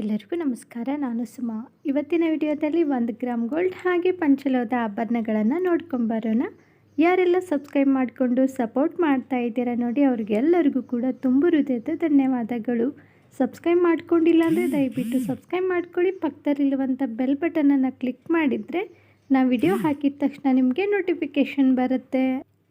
ಎಲ್ಲರಿಗೂ ನಮಸ್ಕಾರ. ನಾನು ಸುಮಾ. ಇವತ್ತಿನ ವಿಡಿಯೋದಲ್ಲಿ ಒಂದು ಗ್ರಾಮ್ ಗೋಲ್ಡ್ ಹಾಗೆ ಪಂಚಲೋದ ಆಭರಣಗಳನ್ನು ನೋಡ್ಕೊಂಬರೋಣ ಯಾರೆಲ್ಲ ಸಬ್ಸ್ಕ್ರೈಬ್ ಮಾಡಿಕೊಂಡು ಸಪೋರ್ಟ್ ಮಾಡ್ತಾ ಇದ್ದೀರಾ ನೋಡಿ, ಅವ್ರಿಗೆಲ್ಲರಿಗೂ ಕೂಡ ತುಂಬ ಹೃದಯದ ಧನ್ಯವಾದಗಳು. ಸಬ್ಸ್ಕ್ರೈಬ್ ಮಾಡ್ಕೊಂಡಿಲ್ಲ ಅಂದರೆ ದಯವಿಟ್ಟು ಸಬ್ಸ್ಕ್ರೈಬ್ ಮಾಡ್ಕೊಳ್ಳಿ. ಪಕ್ಕದಲ್ಲಿರುವಂಥ ಬೆಲ್ ಬಟನನ್ನು ಕ್ಲಿಕ್ ಮಾಡಿದರೆ ನಾವು ವಿಡಿಯೋ ಹಾಕಿದ ತಕ್ಷಣ ನಿಮಗೆ ನೋಟಿಫಿಕೇಷನ್ ಬರುತ್ತೆ.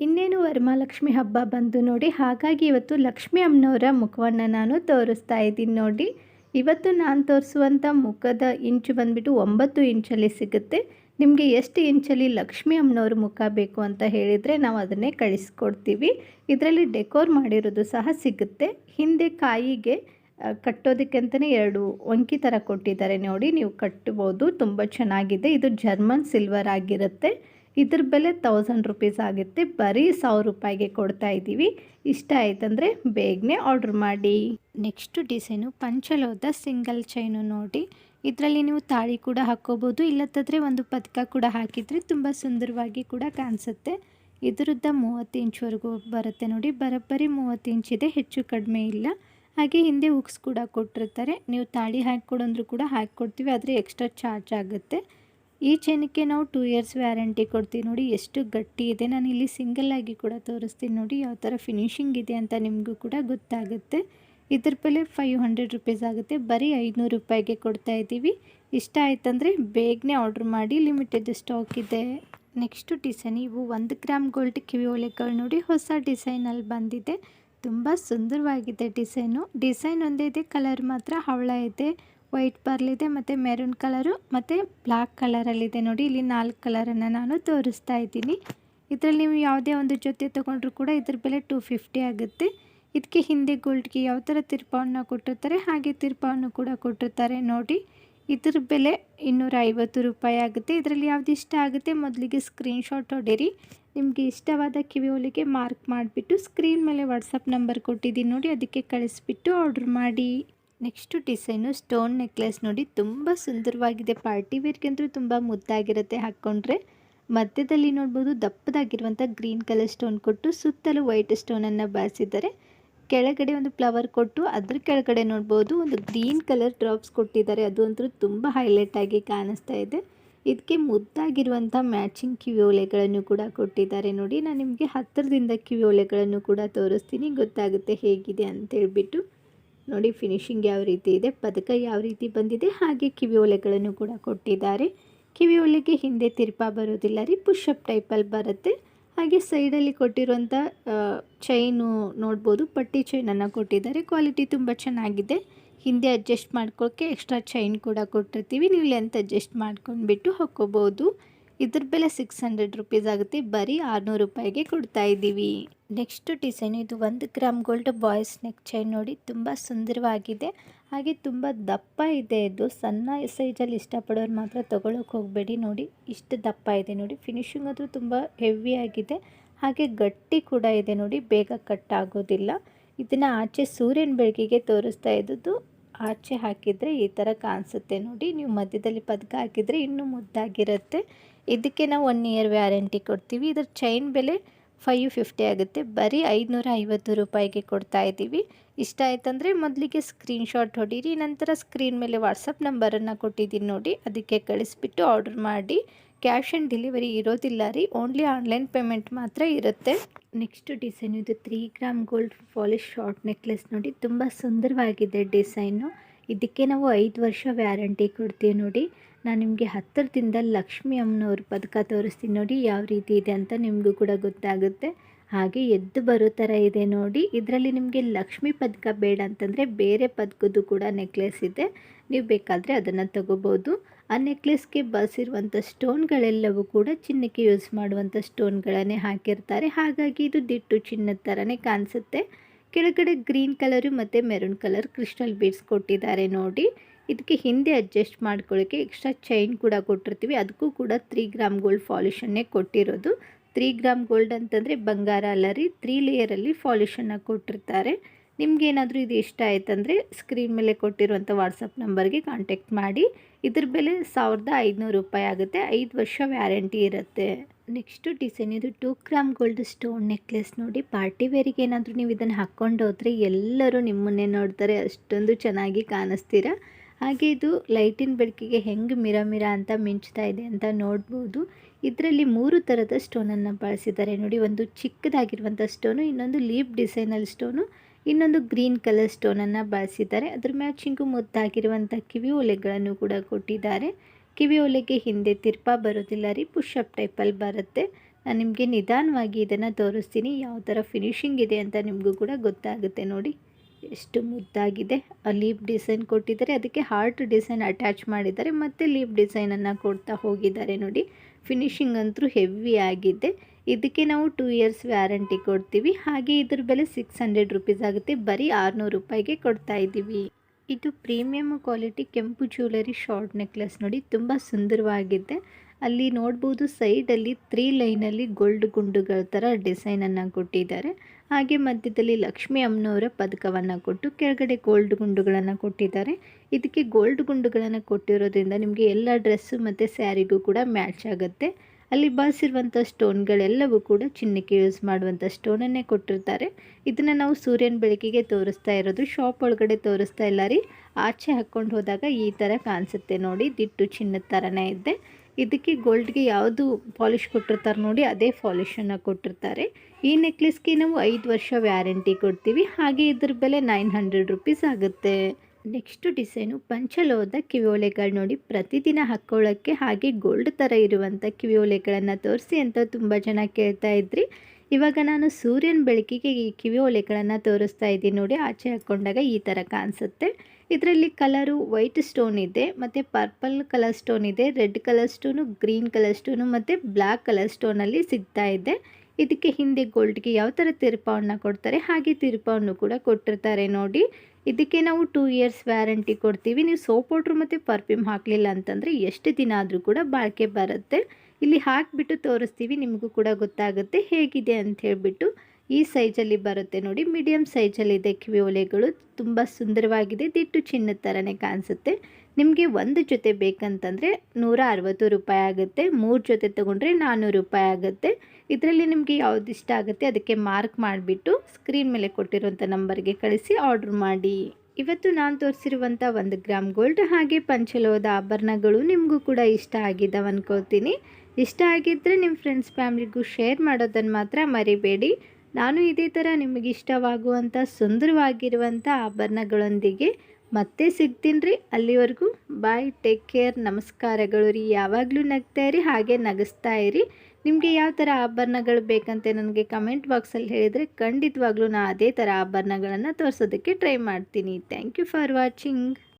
ಇನ್ನೇನು ವರಮಹಾಲಕ್ಷ್ಮಿ ಹಬ್ಬ ಬಂದು ನೋಡಿ, ಹಾಗಾಗಿ ಇವತ್ತು ಲಕ್ಷ್ಮಿ ಅಮ್ಮನವರ ಮುಖವನ್ನು ನಾನು ತೋರಿಸ್ತಾ ಇದ್ದೀನಿ ನೋಡಿ. ಇವತ್ತು ನಾನು ತೋರಿಸುವಂಥ ಮುಖದ ಇಂಚು ಬಂದುಬಿಟ್ಟು ಒಂಬತ್ತು ಇಂಚಲ್ಲಿ ಸಿಗುತ್ತೆ. ನಿಮಗೆ ಎಷ್ಟು ಇಂಚಲ್ಲಿ ಲಕ್ಷ್ಮಿ ಅಮ್ಮನವ್ರ ಮುಖ ಬೇಕು ಅಂತ ಹೇಳಿದರೆ ನಾವು ಅದನ್ನೇ ಕಳಿಸ್ಕೊಡ್ತೀವಿ. ಇದರಲ್ಲಿ ಡೆಕೋರ್ ಮಾಡಿರೋದು ಸಹ ಸಿಗುತ್ತೆ. ಹಿಂದೆ ಕಾಯಿಗೆ ಕಟ್ಟೋದಕ್ಕೆ ಅಂತಲೇ ಎರಡು ಒಂಕಿ ಥರ ಕೊಟ್ಟಿದ್ದಾರೆ. ನೋಡಿ, ನೀವು ಕಟ್ಬೋದು. ತುಂಬ ಚೆನ್ನಾಗಿದೆ. ಇದು ಜರ್ಮನ್ ಸಿಲ್ವರ್ ಆಗಿರುತ್ತೆ. ಇದ್ರ ಬೆಲೆ ತೌಸಂಡ್ ರುಪೀಸ್ ಆಗುತ್ತೆ. ಬರೀ ಸಾವಿರ ರೂಪಾಯಿಗೆ ಕೊಡ್ತಾ ಇದ್ದೀವಿ. ಇಷ್ಟ ಆಯ್ತಂದರೆ ಬೇಗನೆ ಆರ್ಡ್ರ್ ಮಾಡಿ. ನೆಕ್ಸ್ಟ್ ಡಿಸೈನು ಪಂಚಲೋದ ಸಿಂಗಲ್ ಚೈನು ನೋಡಿ. ಇದರಲ್ಲಿ ನೀವು ತಾಳಿ ಕೂಡ ಹಾಕ್ಕೋಬೋದು. ಇಲ್ಲತ್ತಂದರೆ ಒಂದು ಪದಕ ಕೂಡ ಹಾಕಿದರೆ ತುಂಬ ಸುಂದರವಾಗಿ ಕೂಡ ಕಾಣಿಸುತ್ತೆ. ಇದರದ್ದ ಮೂವತ್ತು ಇಂಚ್ವರೆಗೂ ಬರುತ್ತೆ ನೋಡಿ. ಬರೋಬ್ಬರಿ ಮೂವತ್ತು ಇಂಚಿದೆ ಹೆಚ್ಚು ಕಡಿಮೆ ಇಲ್ಲ. ಹಾಗೆ ಹಿಂದೆ ಉಕ್ಸ್ ಕೂಡ ಕೊಟ್ಟಿರ್ತಾರೆ. ನೀವು ತಾಳಿ ಹಾಕ್ಕೊಡಂದ್ರೂ ಕೂಡ ಹಾಕ್ಕೊಡ್ತೀವಿ. ಆದರೆ ಎಕ್ಸ್ಟ್ರಾ ಚಾರ್ಜ್ ಆಗುತ್ತೆ. ಈ ಚೈನಕ್ಕೆ ನಾವು ಟೂ ಇಯರ್ಸ್ ವ್ಯಾರಂಟಿ ಕೊಡ್ತೀವಿ ನೋಡಿ, ಎಷ್ಟು ಗಟ್ಟಿ ಇದೆ. ನಾನು ಇಲ್ಲಿ ಸಿಂಗಲ್ ಆಗಿ ಕೂಡ ತೋರಿಸ್ತೀನಿ ನೋಡಿ, ಯಾವ ಥರ ಫಿನಿಶಿಂಗ್ ಇದೆ ಅಂತ ನಿಮಗೂ ಕೂಡ ಗೊತ್ತಾಗುತ್ತೆ. ಇದ್ರ ಬೆಲೆ ಫೈವ್ ಹಂಡ್ರೆಡ್ ರುಪೀಸ್ ಆಗುತ್ತೆ. ಬರೀ ಐದುನೂರು ರೂಪಾಯಿಗೆ ಕೊಡ್ತಾ ಇದ್ದೀವಿ. ಇಷ್ಟ ಆಯ್ತಂದರೆ ಬೇಗನೆ ಆರ್ಡ್ರ್ ಮಾಡಿ. ಲಿಮಿಟೆಡ್ ಸ್ಟಾಕ್ ಇದೆ. ನೆಕ್ಸ್ಟು ಡಿಸೈನ್ ಇವು ಒಂದು ಗ್ರಾಮ್ ಗೋಲ್ಡ್ ಕಿವಿ ಒಲೆಗಳು ನೋಡಿ, ಹೊಸ ಡಿಸೈನಲ್ಲಿ ಬಂದಿದೆ. ತುಂಬ ಸುಂದರವಾಗಿದೆ ಡಿಸೈನು ಡಿಸೈನ್ ಒಂದೇ ಇದೆ ಕಲರ್ ಮಾತ್ರ ಹವಳ ಇದೆ. ವೈಟ್ ಪರ್ಲಿದೆ ಮತ್ತು ಮೆರೂನ್ ಕಲರು, ಮತ್ತು ಬ್ಲ್ಯಾಕ್ ಕಲರಲ್ಲಿದೆ ನೋಡಿ. ಇಲ್ಲಿ ನಾಲ್ಕು ಕಲರನ್ನು ನಾನು ತೋರಿಸ್ತಾ ಇದ್ದೀನಿ. ಇದರಲ್ಲಿ ನೀವು ಯಾವುದೇ ಒಂದು ಜೊತೆ ತೊಗೊಂಡ್ರೂ ಕೂಡ ಇದ್ರ ಬೆಲೆ ಟೂ ಫಿಫ್ಟಿ ಆಗುತ್ತೆ. ಇದಕ್ಕೆ ಹಿಂದೆ ಗೋಲ್ಡ್ಗೆ ಯಾವ ಥರ ತಿರ್ಪವನ್ನು ಕೊಟ್ಟಿರ್ತಾರೆ, ಹಾಗೆ ತಿರ್ಪವನ್ನು ಕೂಡ ಕೊಟ್ಟಿರ್ತಾರೆ ನೋಡಿ. ಇದ್ರ ಬೆಲೆ ಇನ್ನೂರ ಐವತ್ತು ರೂಪಾಯಿ ಆಗುತ್ತೆ. ಇದರಲ್ಲಿ ಯಾವ್ದು ಇಷ್ಟ ಆಗುತ್ತೆ ಮೊದಲಿಗೆ ಸ್ಕ್ರೀನ್ಶಾಟ್ ಹೊಡೀರಿ. ನಿಮಗೆ ಇಷ್ಟವಾದ ಕಿವಿ ಹೊಲಿಗೆ ಮಾರ್ಕ್ ಮಾಡಿಬಿಟ್ಟು ಸ್ಕ್ರೀನ್ ಮೇಲೆ ವಾಟ್ಸಪ್ ನಂಬರ್ ಕೊಟ್ಟಿದ್ದೀನಿ ನೋಡಿ, ಅದಕ್ಕೆ ಕಳಿಸ್ಬಿಟ್ಟು ಆರ್ಡ್ರ್ ಮಾಡಿ. ನೆಕ್ಸ್ಟು ಡಿಸೈನು ಸ್ಟೋನ್ ನೆಕ್ಲೆಸ್ ನೋಡಿ ತುಂಬ ಸುಂದರವಾಗಿದೆ. ಪಾರ್ಟಿ ವೇರ್ಗಂತೂ ತುಂಬ ಮುದ್ದಾಗಿರುತ್ತೆ ಹಾಕ್ಕೊಂಡ್ರೆ. ಮಧ್ಯದಲ್ಲಿ ನೋಡ್ಬೋದು ದಪ್ಪದಾಗಿರುವಂಥ ಗ್ರೀನ್ ಕಲರ್ ಸ್ಟೋನ್ ಕೊಟ್ಟು ಸುತ್ತಲೂ ವೈಟ್ ಸ್ಟೋನನ್ನು ಬಾರಿಸಿದ್ದಾರೆ. ಕೆಳಗಡೆ ಒಂದು ಫ್ಲವರ್ ಕೊಟ್ಟು ಅದ್ರ ಕೆಳಗಡೆ ನೋಡ್ಬೋದು ಒಂದು ಗ್ರೀನ್ ಕಲರ್ ಡ್ರಾಪ್ಸ್ ಕೊಟ್ಟಿದ್ದಾರೆ. ಅದು ಅಂತೂ ತುಂಬ ಹೈಲೈಟ್ ಆಗಿ ಕಾಣಿಸ್ತಾ ಇದೆ. ಇದಕ್ಕೆ ಮುದ್ದಾಗಿರುವಂಥ ಮ್ಯಾಚಿಂಗ್ ಕಿವಿಯೋಲೆಗಳನ್ನು ಕೂಡ ಕೊಟ್ಟಿದ್ದಾರೆ. ನೋಡಿ, ನಾನು ನಿಮಗೆ ಹತ್ತಿರದಿಂದ ಕಿವಿಯೋಲೆಗಳನ್ನು ಕೂಡ ತೋರಿಸ್ತೀನಿ. ಗೊತ್ತಾಗುತ್ತೆ ಹೇಗಿದೆ ಅಂತ ಹೇಳ್ಬಿಟ್ಟು. ನೋಡಿ ಫಿನಿಶಿಂಗ್ ಯಾವ ರೀತಿ ಇದೆ, ಪದಕ ಯಾವ ರೀತಿ ಬಂದಿದೆ, ಹಾಗೆ ಕಿವಿ ಒಲೆಗಳನ್ನು ಕೂಡ ಕೊಟ್ಟಿದ್ದಾರೆ. ಕಿವಿ ಒಲೆಗೆ ಹಿಂದೆ ತಿರ್ಪ ಬರೋದಿಲ್ಲ ರೀ ಪುಷಪ್ ಟೈಪಲ್ಲಿ ಬರುತ್ತೆ. ಹಾಗೆ ಸೈಡಲ್ಲಿ ಕೊಟ್ಟಿರುವಂಥ ಚೈನು ನೋಡ್ಬೋದು, ಪಟ್ಟಿ ಚೈನನ್ನು ಕೊಟ್ಟಿದ್ದಾರೆ. ಕ್ವಾಲಿಟಿ ತುಂಬ ಚೆನ್ನಾಗಿದೆ. ಹಿಂದೆ ಅಡ್ಜಸ್ಟ್ ಮಾಡ್ಕೊಳ್ಳೋಕ್ಕೆ ಎಕ್ಸ್ಟ್ರಾ ಚೈನ್ ಕೂಡ ಕೊಟ್ಟಿರ್ತೀವಿ. ನೀವು ಲೆಂತ್ ಅಡ್ಜಸ್ಟ್ ಮಾಡ್ಕೊಂಡ್ಬಿಟ್ಟು ಹಾಕ್ಕೋಬೋದು. ಇದ್ರ ಬೆಲೆ ಸಿಕ್ಸ್ ಹಂಡ್ರೆಡ್ ರುಪೀಸ್ ಆಗುತ್ತೆ. ಬರೀ ಆರುನೂರು ರೂಪಾಯಿಗೆ ಕೊಡ್ತಾ ಇದ್ದೀವಿ. ನೆಕ್ಸ್ಟ್ ಡಿಸೈನ್ ಇದು ಒಂದು gram gold boys neck chain ನೋಡಿ ತುಂಬ ಸುಂದರವಾಗಿದೆ. ಹಾಗೆ ತುಂಬ ದಪ್ಪ ಇದೆ ಇದು. ಸಣ್ಣ ಸೈಜಲ್ಲಿ ಇಷ್ಟಪಡೋರು ಮಾತ್ರ ತೊಗೊಳಕ್ಕೆ ಹೋಗಬೇಡಿ ನೋಡಿ. ಇಷ್ಟು ದಪ್ಪ ಇದೆ ನೋಡಿ. ಫಿನಿಶಿಂಗ್ ಅದು ತುಂಬ ಆಗಿದೆ. ಹಾಗೆ ಗಟ್ಟಿ ಕೂಡ ಇದೆ ನೋಡಿ. ಬೇಗ ಕಟ್ ಆಗೋದಿಲ್ಲ. ಇದನ್ನು ಆಚೆ ಸೂರ್ಯನ ಬೆಳಕಿಗೆ ತೋರಿಸ್ತಾ ಇದ್ದದ್ದು ಆಚೆ ಹಾಕಿದರೆ ಈ ಥರ ಕಾಣಿಸುತ್ತೆ ನೋಡಿ. ನೀವು ಮಧ್ಯದಲ್ಲಿ ಪದಕ ಹಾಕಿದರೆ ಇನ್ನೂ ಮುದ್ದಾಗಿರುತ್ತೆ. ಇದಕ್ಕೆ ನಾವು ಒನ್ ಇಯರ್ ವ್ಯಾರಂಟಿ ಕೊಡ್ತೀವಿ. ಇದ್ರ ಚೈನ್ ಬೆಲೆ ಫೈವ್ ಫಿಫ್ಟಿ ಆಗುತ್ತೆ. ಬರೀ ಐದುನೂರ ಐವತ್ತು ರೂಪಾಯಿಗೆ ಕೊಡ್ತಾ ಇದ್ದೀವಿ. ಇಷ್ಟ ಆಯ್ತಂದರೆ ಮೊದಲಿಗೆ ಸ್ಕ್ರೀನ್ಶಾಟ್ ಹೊಡೀರಿ. ನಂತರ ಸ್ಕ್ರೀನ್ ಮೇಲೆ ವಾಟ್ಸಪ್ ನಂಬರನ್ನು ಕೊಟ್ಟಿದ್ದೀನಿ ನೋಡಿ. ಅದಕ್ಕೆ ಕಳಿಸ್ಬಿಟ್ಟು ಆರ್ಡರ್ ಮಾಡಿ. ಕ್ಯಾಶ್ ಆನ್ ಡೆಲಿವರಿ ಇರೋದಿಲ್ಲ ರೀ. ಓನ್ಲಿ ಆನ್ಲೈನ್ ಪೇಮೆಂಟ್ ಮಾತ್ರ ಇರುತ್ತೆ. ನೆಕ್ಸ್ಟ್ ಡಿಸೈನ್ ಇದು three gram gold polish short necklace ನೋಡಿ. ತುಂಬ ಸುಂದರವಾಗಿದೆ ಡಿಸೈನು ಇದಕ್ಕೆ ನಾವು ಐದು ವರ್ಷ ವ್ಯಾರಂಟಿ ಕೊಡ್ತೀವಿ ನೋಡಿ. ನಾನು ನಿಮಗೆ ಹತ್ತಿರದಿಂದ ಲಕ್ಷ್ಮಿ ಅಮ್ಮನವ್ರ ಪದಕ ತೋರಿಸ್ತೀನಿ ನೋಡಿ ಯಾವ ರೀತಿ ಇದೆ ಅಂತ ನಿಮಗೂ ಕೂಡ ಗೊತ್ತಾಗುತ್ತೆ. ಹಾಗೆ ಎದ್ದು ಬರೋ ಥರ ಇದೆ ನೋಡಿ. ಇದರಲ್ಲಿ ನಿಮಗೆ ಲಕ್ಷ್ಮಿ ಪದಕ ಬೇಡ ಅಂತಂದರೆ ಬೇರೆ ಪದಕದ್ದು ಕೂಡ ನೆಕ್ಲೆಸ್ ಇದೆ. ನೀವು ಬೇಕಾದರೆ ಅದನ್ನು ತಗೋಬೋದು. ಆ ನೆಕ್ಲೆಸ್ಗೆ ಬಳಸಿರುವಂಥ ಸ್ಟೋನ್ಗಳೆಲ್ಲವೂ ಕೂಡ ಚಿನ್ನಕ್ಕೆ ಯೂಸ್ ಮಾಡುವಂಥ ಸ್ಟೋನ್ಗಳನ್ನೇ ಹಾಕಿರ್ತಾರೆ. ಹಾಗಾಗಿ ಇದು ದಿಟ್ಟು ಚಿನ್ನದ ಥರನೇ ಕಾಣಿಸುತ್ತೆ. ಕೆಳಗಡೆ ಗ್ರೀನ್ ಕಲರು ಮತ್ತು ಮೆರೂನ್ ಕಲರ್ ಕ್ರಿಸ್ಟಲ್ ಬೀಡ್ಸ್ ಕೊಟ್ಟಿದ್ದಾರೆ ನೋಡಿ. ಇದಕ್ಕೆ ಹಿಂದೆ ಅಡ್ಜಸ್ಟ್ ಮಾಡ್ಕೊಳ್ಳೋಕ್ಕೆ ಎಕ್ಸ್ಟ್ರಾ ಚೈನ್ ಕೂಡ ಕೊಟ್ಟಿರ್ತೀವಿ. ಅದಕ್ಕೂ ಕೂಡ ತ್ರೀ ಗ್ರಾಮ್ ಗೋಲ್ಡ್ ಫಾಲಿಷನ್ನೇ ಕೊಟ್ಟಿರೋದು. ತ್ರೀ ಗ್ರಾಮ್ ಗೋಲ್ಡ್ ಅಂತಂದರೆ ಬಂಗಾರ ಅಲ್ಲ ರೀ ತ್ರೀ ಲೇಯರಲ್ಲಿ ಫಾಲಿಷನ್ನು ಕೊಟ್ಟಿರ್ತಾರೆ. ನಿಮ್ಗೇನಾದರೂ ಇದು ಇಷ್ಟ ಆಯ್ತಂದರೆ ಸ್ಕ್ರೀನ್ ಮೇಲೆ ಕೊಟ್ಟಿರುವಂಥ ವಾಟ್ಸಪ್ ನಂಬರ್ಗೆ ಕಾಂಟ್ಯಾಕ್ಟ್ ಮಾಡಿ. ಇದ್ರ ಬೆಲೆ ಸಾವಿರದ ಐದುನೂರು ರೂಪಾಯಿ ಆಗುತ್ತೆ. ಐದು ವರ್ಷ ವ್ಯಾರಂಟಿ ಇರುತ್ತೆ. ನೆಕ್ಸ್ಟು ಡಿಸೈನ್ ಇದು two gram gold stone necklace ನೋಡಿ. ಪಾರ್ಟಿ ವೇರಿಗೆ ಏನಾದರೂ ನೀವು ಇದನ್ನು ಹಾಕ್ಕೊಂಡು ಹೋದರೆ ಎಲ್ಲರೂ ನಿಮ್ಮನ್ನೇ ನೋಡ್ತಾರೆ. ಅಷ್ಟೊಂದು ಚೆನ್ನಾಗಿ ಕಾಣಿಸ್ತೀರ? ಹಾಗೆ ಇದು ಲೈಟಿನ ಬೆಳಕಿಗೆ ಹೆಂಗೆ ಮಿರ ಮಿರ ಅಂತ ಮಿಂಚ್ತಾ ಇದೆ ಅಂತ ನೋಡ್ಬೋದು. ಇದರಲ್ಲಿ ಮೂರು ಥರದ ಸ್ಟೋನನ್ನು ಬಳಸಿದ್ದಾರೆ ನೋಡಿ. ಒಂದು ಚಿಕ್ಕದಾಗಿರುವಂಥ ಸ್ಟೋನು ಇನ್ನೊಂದು ಲೀಪ್ ಡಿಸೈನಲ್ಲಿ ಸ್ಟೋನು ಇನ್ನೊಂದು ಗ್ರೀನ್ ಕಲರ್ ಸ್ಟೋನನ್ನು ಬಳಸಿದ್ದಾರೆ. ಅದ್ರ ಮ್ಯಾಚಿಂಗು ಮುದ್ದಾಗಿರುವಂಥ ಕಿವಿ ಒಲೆಗಳನ್ನು ಕೂಡ ಕೊಟ್ಟಿದ್ದಾರೆ. ಕಿವಿ ಒಲೆಗೆ ಹಿಂದೆ ತಿರ್ಪ ಬರೋದಿಲ್ಲ ರೀ ಪುಷಪ್ ಟೈಪಲ್ಲಿ ಬರುತ್ತೆ. ನಾನು ನಿಮಗೆ ನಿಧಾನವಾಗಿ ಇದನ್ನು ತೋರಿಸ್ತೀನಿ. ಯಾವ ಥರ ಫಿನಿಶಿಂಗ್ ಇದೆ ಅಂತ ನಿಮಗೂ ಕೂಡ ಗೊತ್ತಾಗುತ್ತೆ ನೋಡಿ. ಎಷ್ಟು ಮುದ್ದಾಗಿದೆ. ಲೀಪ್ ಡಿಸೈನ್ ಕೊಟ್ಟಿದ್ದಾರೆ. ಅದಕ್ಕೆ ಹಾರ್ಟ್ ಡಿಸೈನ್ ಅಟ್ಯಾಚ್ ಮಾಡಿದ್ದಾರೆ. ಮತ್ತು ಲೀಪ್ ಡಿಸೈನನ್ನು ಕೊಡ್ತಾ ಹೋಗಿದ್ದಾರೆ ನೋಡಿ. ಫಿನಿಶಿಂಗ್ ಅಂತೂ ಹೆವಿ ಆಗಿದೆ. ಇದಕ್ಕೆ ನಾವು ಟೂ ಇಯರ್ಸ್ ವ್ಯಾರಂಟಿ ಕೊಡ್ತೀವಿ. ಹಾಗೆ ಇದ್ರ ಬೆಲೆ ಸಿಕ್ಸ್ ಹಂಡ್ರೆಡ್ ರುಪೀಸ್ ಆಗುತ್ತೆ. ಬರೀ ಆರುನೂರು ರೂಪಾಯಿಗೆ ಕೊಡ್ತಾ ಇದ್ದೀವಿ. ಇದು ಪ್ರೀಮಿಯಮ್ ಕ್ವಾಲಿಟಿ ಕೆಂಪು ಜ್ಯುವೆಲರಿ ಶಾರ್ಟ್ ನೆಕ್ಲೆಸ್ ನೋಡಿ ತುಂಬ ಸುಂದರವಾಗಿದೆ. ಅಲ್ಲಿ ನೋಡ್ಬೋದು ಸೈಡಲ್ಲಿ ತ್ರೀ ಲೈನಲ್ಲಿ ಗೋಲ್ಡ್ ಗುಂಡುಗಳ ಥರ ಡಿಸೈನನ್ನು ಕೊಟ್ಟಿದ್ದಾರೆ. ಹಾಗೆ ಮಧ್ಯದಲ್ಲಿ ಲಕ್ಷ್ಮಿ ಅಮ್ಮನವರ ಪದಕವನ್ನು ಕೊಟ್ಟು ಕೆಳಗಡೆ ಗೋಲ್ಡ್ ಗುಂಡುಗಳನ್ನು ಕೊಟ್ಟಿದ್ದಾರೆ. ಇದಕ್ಕೆ ಗೋಲ್ಡ್ ಗುಂಡುಗಳನ್ನು ಕೊಟ್ಟಿರೋದ್ರಿಂದ ನಿಮಗೆ ಎಲ್ಲ ಡ್ರೆಸ್ಸು ಮತ್ತು ಸ್ಯಾರಿಗೂ ಕೂಡ ಮ್ಯಾಚ್ ಆಗುತ್ತೆ. ಅಲ್ಲಿ ಬಳಸಿರುವಂಥ ಸ್ಟೋನ್ಗಳೆಲ್ಲವೂ ಕೂಡ ಚಿನ್ನಕ್ಕೆ ಯೂಸ್ ಮಾಡುವಂಥ ಸ್ಟೋನನ್ನೇ ಕೊಟ್ಟಿರ್ತಾರೆ. ಇದನ್ನು ನಾವು ಸೂರ್ಯನ ಬೆಳಕಿಗೆ ತೋರಿಸ್ತಾ ಇರೋದು ಶಾಪ್ ಒಳಗಡೆ ತೋರಿಸ್ತಾ ಇಲ್ಲ ರೀ. ಆಚೆ ಹಾಕ್ಕೊಂಡು ಹೋದಾಗ ಈ ಥರ ಕಾಣಿಸುತ್ತೆ ನೋಡಿ, ದಿಟ್ಟು ಚಿನ್ನದ ಥರನೇ ಇದೆ. ಇದಕ್ಕೆ ಗೋಲ್ಡ್ಗೆ ಯಾವುದು ಪಾಲಿಷ್ ಕೊಟ್ಟಿರ್ತಾರೆ ನೋಡಿ, ಅದೇ ಪಾಲಿಷನ್ನು ಕೊಟ್ಟಿರ್ತಾರೆ. ಈ ನೆಕ್ಲೆಸ್ಗೆ ನಾವು ಐದು ವರ್ಷ ವ್ಯಾರಂಟಿ ಕೊಡ್ತೀವಿ. ಹಾಗೆ ಇದ್ರ ಬೆಲೆ ನೈನ್ ಹಂಡ್ರೆಡ್ ರುಪೀಸ್ ಆಗುತ್ತೆ. ನೆಕ್ಸ್ಟ್ ಡಿಸೈನು ಪಂಚಲೋಹದ ಕಿವಿಯೋಲೆಗಳು ನೋಡಿ. ಪ್ರತಿದಿನ ಹಾಕ್ಕೊಳ್ಳೋಕ್ಕೆ ಹಾಗೆ ಗೋಲ್ಡ್ ಥರ ಇರುವಂಥ ಕಿವಿಯೋಲೆಗಳನ್ನು ತೋರಿಸಿ ಅಂತ ತುಂಬ ಜನ ಕೇಳ್ತಾ ಇದ್ರಿ. ಇವಾಗ ನಾನು ಸೂರ್ಯನ ಬೆಳಕಿಗೆ ಈ ಕಿವಿ ಓಲೆಗಳನ್ನು ತೋರಿಸ್ತಾ ಇದ್ದೀನಿ ನೋಡಿ. ಆಚೆ ಹಾಕ್ಕೊಂಡಾಗ ಈ ಥರ ಕಾಣಿಸುತ್ತೆ. ಇದರಲ್ಲಿ ಕಲರು ವೈಟ್ ಸ್ಟೋನ್ ಇದೆ, ಮತ್ತು ಪರ್ಪಲ್ ಕಲರ್ ಸ್ಟೋನ್ ಇದೆ, red colour stone, green colour stone, ಮತ್ತು ಬ್ಲ್ಯಾಕ್ ಕಲರ್ ಸ್ಟೋನಲ್ಲಿ ಸಿಗ್ತಾ ಇದೆ. ಇದಕ್ಕೆ ಹಿಂದೆ ಗೋಲ್ಡ್ಗೆ ಯಾವ ಥರ ತಿರುಪವನ್ನು ಕೊಡ್ತಾರೆ? ಹಾಗೆ ತಿರುಪವನ್ನು ಕೂಡ ಕೊಟ್ಟಿರ್ತಾರೆ ನೋಡಿ. ಇದಕ್ಕೆ ನಾವು ಟೂ ಇಯರ್ಸ್ ವ್ಯಾರಂಟಿ ಕೊಡ್ತೀವಿ. ನೀವು ಸೋಪ್ ಪೌಡ್ರ್ ಮತ್ತು ಪರ್ಫ್ಯೂಮ್ ಹಾಕಲಿಲ್ಲ ಅಂತಂದರೆ ಎಷ್ಟು ದಿನ ಆದರೂ ಕೂಡ ಬಾಳಿಕೆ ಬರುತ್ತೆ. ಇಲ್ಲಿ ಹಾಕಿಬಿಟ್ಟು ತೋರಿಸ್ತೀವಿ, ನಿಮಗೂ ಕೂಡ ಗೊತ್ತಾಗುತ್ತೆ ಹೇಗಿದೆ ಅಂತ ಹೇಳಿಬಿಟ್ಟು. ಈ ಸೈಜಲ್ಲಿ ಬರುತ್ತೆ ನೋಡಿ. ಮೀಡಿಯಮ್ ಸೈಜಲ್ಲಿದೆ ಕಿವಿ ಒಲೆಗಳು. ತುಂಬ ಸುಂದರವಾಗಿದೆ. ದಿಟ್ಟು ಚಿನ್ನದ ಥರನೇ ಕಾಣಿಸುತ್ತೆ. ನಿಮಗೆ ಒಂದು ಜೊತೆ ಬೇಕಂತಂದರೆ ನೂರ ಅರವತ್ತು ರೂಪಾಯಿ ಆಗುತ್ತೆ. ಮೂರು ಜೊತೆ ತೊಗೊಂಡ್ರೆ ನಾನ್ನೂರು ರೂಪಾಯಿ ಆಗುತ್ತೆ. ಇದರಲ್ಲಿ ನಿಮಗೆ ಯಾವ್ದು ಇಷ್ಟ ಆಗುತ್ತೆ ಅದಕ್ಕೆ ಮಾರ್ಕ್ ಮಾಡಿಬಿಟ್ಟು ಸ್ಕ್ರೀನ್ ಮೇಲೆ ಕೊಟ್ಟಿರುವಂಥ ನಂಬರ್ಗೆ ಕಳಿಸಿ ಆರ್ಡ್ರ್ ಮಾಡಿ. ಇವತ್ತು ನಾನು ತೋರಿಸಿರುವಂಥ ಒಂದು ಗ್ರಾಮ್ ಗೋಲ್ಡ್ ಹಾಗೆ ಪಂಚಲೋಹದ ಆಭರಣಗಳು ನಿಮಗೂ ಕೂಡ ಇಷ್ಟ ಆಗಿದ್ದಾವೆ ಅನ್ಕೋತೀನಿ ಇಷ್ಟ ಆಗಿದ್ದರೆ ನಿಮ್ಮ ಫ್ರೆಂಡ್ಸ್ ಫ್ಯಾಮಿಲಿಗೂ ಶೇರ್ ಮಾಡೋದನ್ನು ಮಾತ್ರ ಮರಿಬೇಡಿ. ನಾನು ಇದೇ ಥರ ನಿಮಗೆ ಇಷ್ಟವಾಗುವಂಥ ಸುಂದರವಾಗಿರುವಂಥ ಆಭರಣಗಳೊಂದಿಗೆ ಮತ್ತೆ ಸಿಗ್ತೀನಿ ರೀ. ಅಲ್ಲಿವರೆಗೂ ಬಾಯ್ ಟೇಕ್ ಕೇರ್ ನಮಸ್ಕಾರಗಳು ರೀ. ಯಾವಾಗಲೂ ನಗ್ತಾ ಇರಿ, ಹಾಗೆ ನಗಿಸ್ತಾ ಇರಿ. ನಿಮಗೆ ಯಾವ ಥರ ಆಭರಣಗಳು ಬೇಕಂತ ನನಗೆ ಕಮೆಂಟ್ ಬಾಕ್ಸಲ್ಲಿ ಹೇಳಿದರೆ ಖಂಡಿತವಾಗ್ಲೂ ನಾನು ಅದೇ ಥರ ಆಭರಣಗಳನ್ನು ತೋರಿಸೋದಕ್ಕೆ ಟ್ರೈ ಮಾಡ್ತೀನಿ. Thank you for watching